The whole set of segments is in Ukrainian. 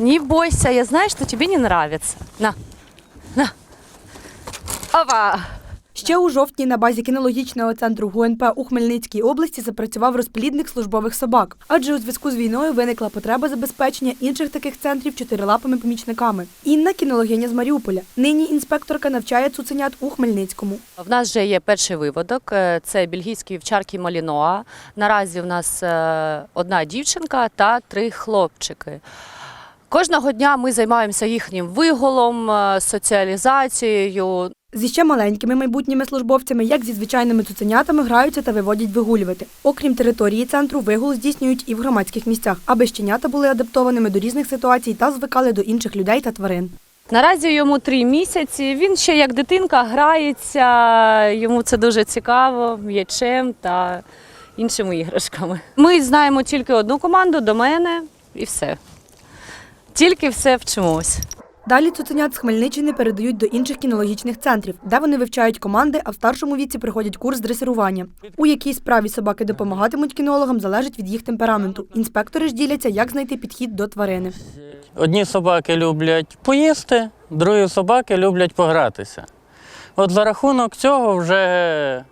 Не бойся, я знаю, что тебе не нравится. На, на. Опа! Ще у жовтні на базі кінологічного центру ГУНП у Хмельницькій області запрацював розплідник службових собак, адже у зв'язку з війною виникла потреба забезпечення інших таких центрів чотирилапими помічниками. Інна кінологиня з Маріуполя. Нині інспекторка навчає цуценят у Хмельницькому. В нас вже є перший виводок. е, Це бельгійські вівчарки Маліноа. Наразі в нас е, одна дівчинка та три хлопчики. Кожного дня ми займаємося їхнім виголом, е, соціалізацією. Зі ще маленькими майбутніми службовцями, як зі звичайними цуценятами, граються та виводять вигулювати. Окрім території центру, вигул здійснюють і в громадських місцях, аби щенята були адаптованими до різних ситуацій та звикали до інших людей та тварин. Наразі йому три місяці. Він ще як дитинка грається, йому це дуже цікаво м'ячем та іншими іграшками. Ми знаємо тільки одну команду до мене і все. Тільки все вчимось. Далі цуценят з Хмельниччини передають до інших кінологічних центрів, де вони вивчають команди, а в старшому віці проходять курс дресирування. У якій справі собаки допомагатимуть кінологам, залежить від їх темпераменту. Інспектори ж діляться, як знайти підхід до тварини. Одні собаки люблять поїсти, другі собаки люблять погратися. От за рахунок цього вже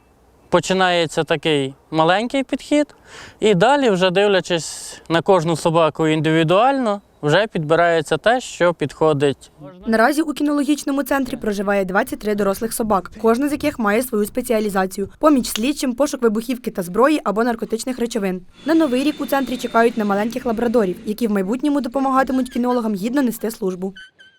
починається такий маленький підхід, і далі, вже дивлячись на кожну собаку індивідуально, вже підбирається те, що підходить Наразі у кінологічному центрі проживає 23 дорослих собак, кожна з яких має свою спеціалізацію: поміч слідчим, пошук вибухівки та зброї або наркотичних речовин. На новий рік у центрі чекають на маленьких лабрадорів, які в майбутньому допомагатимуть кінологам гідно нести службу.